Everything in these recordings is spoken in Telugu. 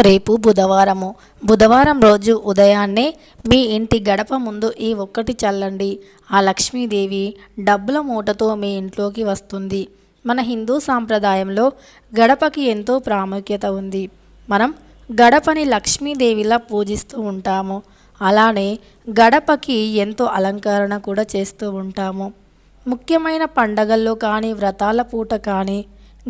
రేపు బుధవారము. బుధవారం రోజు ఉదయాన్నే మీ ఇంటి గడప ముందు ఈ ఒక్కటి చల్లండి. ఆ లక్ష్మీదేవి డబ్బుల మూటతో మీ ఇంట్లోకి వస్తుంది. మన హిందూ సాంప్రదాయంలో గడపకి ఎంతో ప్రాముఖ్యత ఉంది. మనం గడపని లక్ష్మీదేవిలా పూజిస్తూ ఉంటాము. అలానే గడపకి ఎంతో అలంకరణ కూడా చేస్తూ ఉంటాము. ముఖ్యమైన పండగల్లో కానీ వ్రతాల పూట కానీ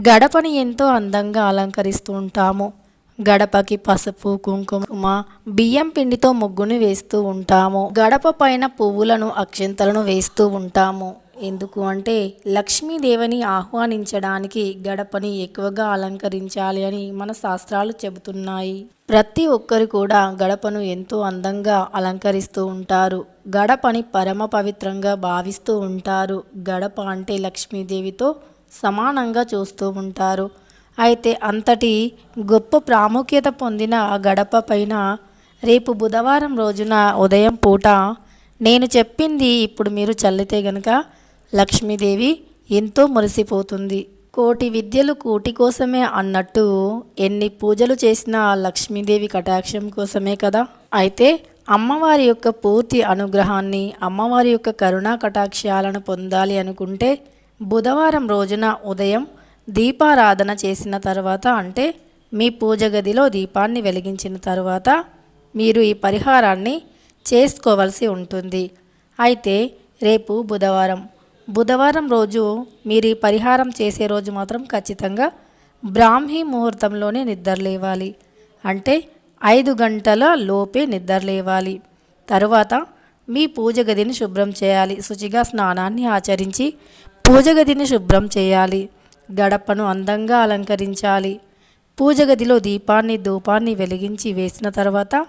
గడపని ఎంతో అందంగా అలంకరిస్తూ ఉంటాము. గడపకి పసుపు కుంకుమ బియ్యం పిండితో ముగ్గును వేస్తూ ఉంటాము. గడప పైన పువ్వులను అక్షంతలను వేస్తూ ఉంటాము. ఎందుకు అంటే లక్ష్మీదేవిని ఆహ్వానించడానికి గడపని ఎక్కువగా అలంకరించాలి అని మన శాస్త్రాలు చెబుతున్నాయి. ప్రతి ఒక్కరు కూడా గడపను ఎంతో అందంగా అలంకరిస్తూ ఉంటారు. గడపని పరమ పవిత్రంగా భావిస్తూ ఉంటారు. గడప అంటే లక్ష్మీదేవితో సమానంగా చూస్తూ ఉంటారు. అయితే అంతటి గొప్ప ప్రాముఖ్యత పొందిన గడప పైన రేపు బుధవారం రోజున ఉదయం పూట నేను చెప్పింది ఇప్పుడు మీరు చల్లితే గనుక లక్ష్మీదేవి ఎంతో మురిసిపోతుంది. కోటి విద్యలు కూటి కోసమే అన్నట్టు ఎన్ని పూజలు చేసినా లక్ష్మీదేవి కటాక్షం కోసమే కదా. అయితే అమ్మవారి యొక్క పూర్తి అనుగ్రహాన్ని అమ్మవారి యొక్క కరుణా కటాక్షాలను పొందాలి అనుకుంటే బుధవారం రోజున ఉదయం దీపారాధన చేసిన తర్వాత అంటే మీ పూజ గదిలో దీపాన్ని వెలిగించిన తర్వాత మీరు ఈ పరిహారాన్ని చేసుకోవాల్సి ఉంటుంది. అయితే రేపు బుధవారం. బుధవారం రోజు మీరు ఈ పరిహారం చేసే రోజు మాత్రం ఖచ్చితంగా బ్రాహ్మీ ముహూర్తంలోనే నిద్రలేవాలి అంటే ఐదు గంటల లోపే నిద్రలేవాలి తరువాత మీ పూజ గదిని శుభ్రం చేయాలి. శుచిగా స్నానాన్ని ఆచరించి పూజ గదిని శుభ్రం చేయాలి. గడపను అందంగా అలంకరించాలి. పూజ గదిలో దీపాన్ని ధూపాన్ని వెలిగించి వేసిన తర్వాత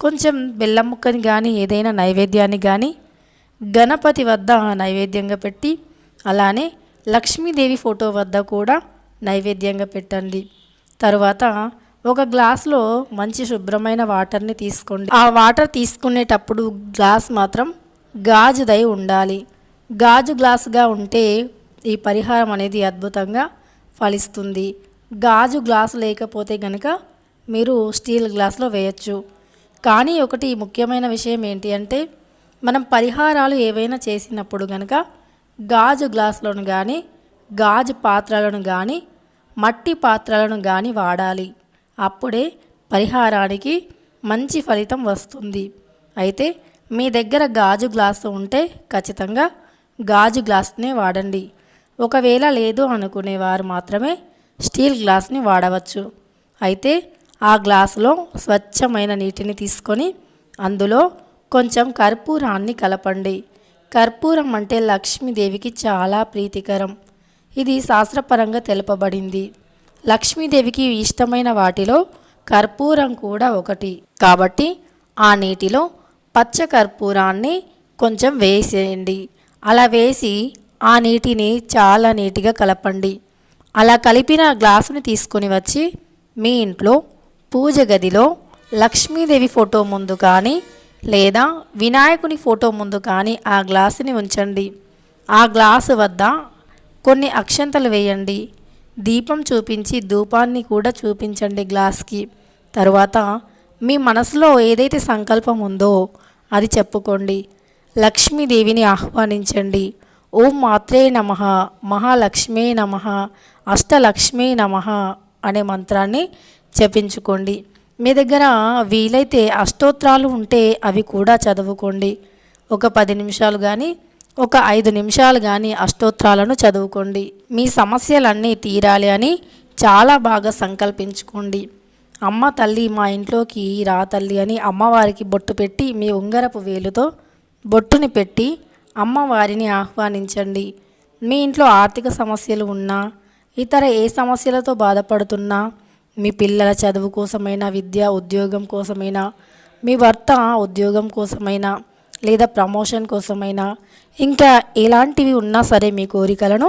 కొంచెం బెల్లం ముక్కని కానీ ఏదైనా నైవేద్యాన్ని కానీ గణపతి వద్ద నైవేద్యంగా పెట్టి అలానే లక్ష్మీదేవి ఫోటో వద్ద కూడా నైవేద్యంగా పెట్టండి. తర్వాత ఒక గ్లాస్లో మంచి శుభ్రమైన వాటర్ని తీసుకోండి. ఆ వాటర్ తీసుకునేటప్పుడు గ్లాస్ మాత్రం గాజుదై ఉండాలి. గాజు గ్లాసుగా ఉంటే ఈ పరిహారం అనేది అద్భుతంగా ఫలిస్తుంది. గాజు గ్లాసు లేకపోతే గనక మీరు స్టీల్ గ్లాసులో వేయచ్చు. కానీ ఒకటి ముఖ్యమైన విషయం ఏంటి అంటే మనం పరిహారాలు ఏవైనా చేసినప్పుడు కనుక గాజు గ్లాసులను కానీ గాజు పాత్రలను కానీ మట్టి పాత్రలను కానీ వాడాలి. అప్పుడే పరిహారానికి మంచి ఫలితం వస్తుంది. అయితే మీ దగ్గర గాజు గ్లాసు ఉంటే ఖచ్చితంగా గాజు గ్లాసునే వాడండి. ఒకవేళ లేదు అనుకునేవారు మాత్రమే స్టీల్ గ్లాస్ని వాడవచ్చు. అయితే ఆ గ్లాసులో స్వచ్ఛమైన నీటిని తీసుకొని అందులో కొంచెం కర్పూరాన్ని కలపండి. కర్పూరం అంటే లక్ష్మీదేవికి చాలా ప్రీతికరం. ఇది శాస్త్రపరంగా తెలుపబడింది. లక్ష్మీదేవికి ఇష్టమైన వాటిలో కర్పూరం కూడా ఒకటి. కాబట్టి ఆ నీటిలో పచ్చ కర్పూరాన్ని కొంచెం వేసేయండి. అలా వేసి ఆ నీటిని చాలా నీటిగా కలపండి. అలా కలిపిన గ్లాసుని తీసుకొని వచ్చి మీ ఇంట్లో పూజ గదిలో లక్ష్మీదేవి ఫోటో ముందు కానీ లేదా వినాయకుని ఫోటో ముందు కానీ ఆ గ్లాసుని ఉంచండి. ఆ గ్లాసు వద్ద కొన్ని అక్షంతలు వేయండి. దీపం చూపించి ధూపాన్ని కూడా చూపించండి గ్లాస్కి. తరువాత మీ మనసులో ఏదైతే సంకల్పం ఉందో అది చెప్పుకోండి. లక్ష్మీదేవిని ఆహ్వానించండి. ఓం మాత్రే నమ మహాలక్ష్మీ నమ అష్టలక్ష్మీ నమ అనే మంత్రాన్ని జపించుకోండి మీ దగ్గర వీలైతే అష్టోత్రాలు ఉంటే అవి కూడా చదువుకోండి. ఒక పది నిమిషాలు కానీ ఒక ఐదు నిమిషాలు కానీ అష్టోత్రాలను చదువుకోండి. మీ సమస్యలన్నీ తీరాలి అని చాలా బాగా సంకల్పించుకోండి. అమ్మ తల్లి మా ఇంట్లోకి రా తల్లి అని అమ్మవారికి బొట్టు పెట్టి మీ ఉంగరపు వేలుతో బొట్టుని పెట్టి అమ్మవారిని ఆహ్వానించండి. మీ ఇంట్లో ఆర్థిక సమస్యలు ఉన్నా ఇతర ఏ సమస్యలతో బాధపడుతున్నా మీ పిల్లల చదువు కోసమైనా విద్య ఉద్యోగం కోసమైనా మీ భర్త ఉద్యోగం కోసమైనా లేదా ప్రమోషన్ కోసమైనా ఇంకా ఎలాంటివి ఉన్నా సరే మీ కోరికలను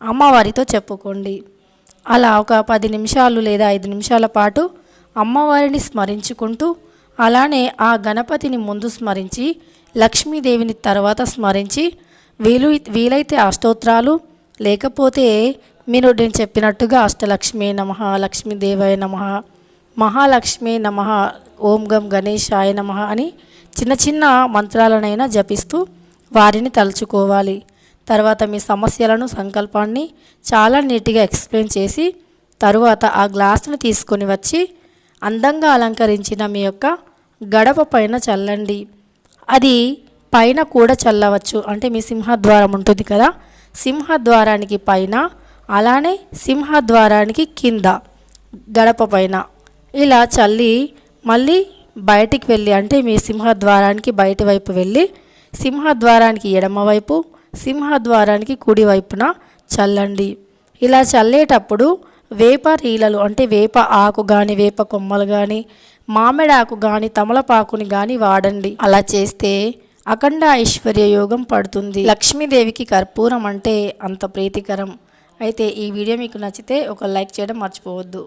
అమ్మవారితో చెప్పుకోండి. అలా ఒక పది నిమిషాలు లేదా ఐదు నిమిషాల పాటు అమ్మవారిని స్మరించుకుంటూ అలానే ఆ గణపతిని ముందు స్మరించి లక్ష్మీదేవిని తర్వాత స్మరించి వీలు వీలైతే అష్టోత్రాలు లేకపోతే మీరు నేను చెప్పినట్టుగా అష్టలక్ష్మి నమ లక్ష్మీదేవాయ నమ మహాలక్ష్మి నమ ఓం గం గణేశాయ నమ అని చిన్న చిన్న మంత్రాలనైనా జపిస్తూ వారిని తలుచుకోవాలి. తర్వాత మీ సమస్యలను సంకల్పాన్ని చాలా నీట్గా ఎక్స్ప్లెయిన్ చేసి తరువాత ఆ గ్లాస్ను తీసుకొని వచ్చి అందంగా అలంకరించిన మీ యొక్క గడప పైన చల్లండి. అది పైన కూడా చల్లవచ్చు. అంటే మీ సింహద్వారం ఉంటుంది కదా? సింహద్వారానికి పైన అలానే సింహద్వారానికి కింద గడప పైన. ఇలా చల్లి మళ్ళీ బయటికి వెళ్ళి అంటే మీ సింహద్వారానికి బయటి వైపు వెళ్ళి సింహద్వారానికి ఎడమవైపు సింహద్వారానికి కుడి వైపున చల్లండి. ఇలా చల్లేటప్పుడు వేప రీలలు అంటే వేప ఆకు కానీ వేప కొమ్మలు కానీ మామిడాకు గాని కానీ తమలపాకుని కానీ వాడండి. అలా చేస్తే అఖండ ఐశ్వర్య యోగం పడుతుంది. లక్ష్మీదేవికి కర్పూరం అంటే అంత ప్రీతికరం. అయితే ఈ వీడియో మీకు నచ్చితే ఒక లైక్ చేయడం మర్చిపోవద్దు.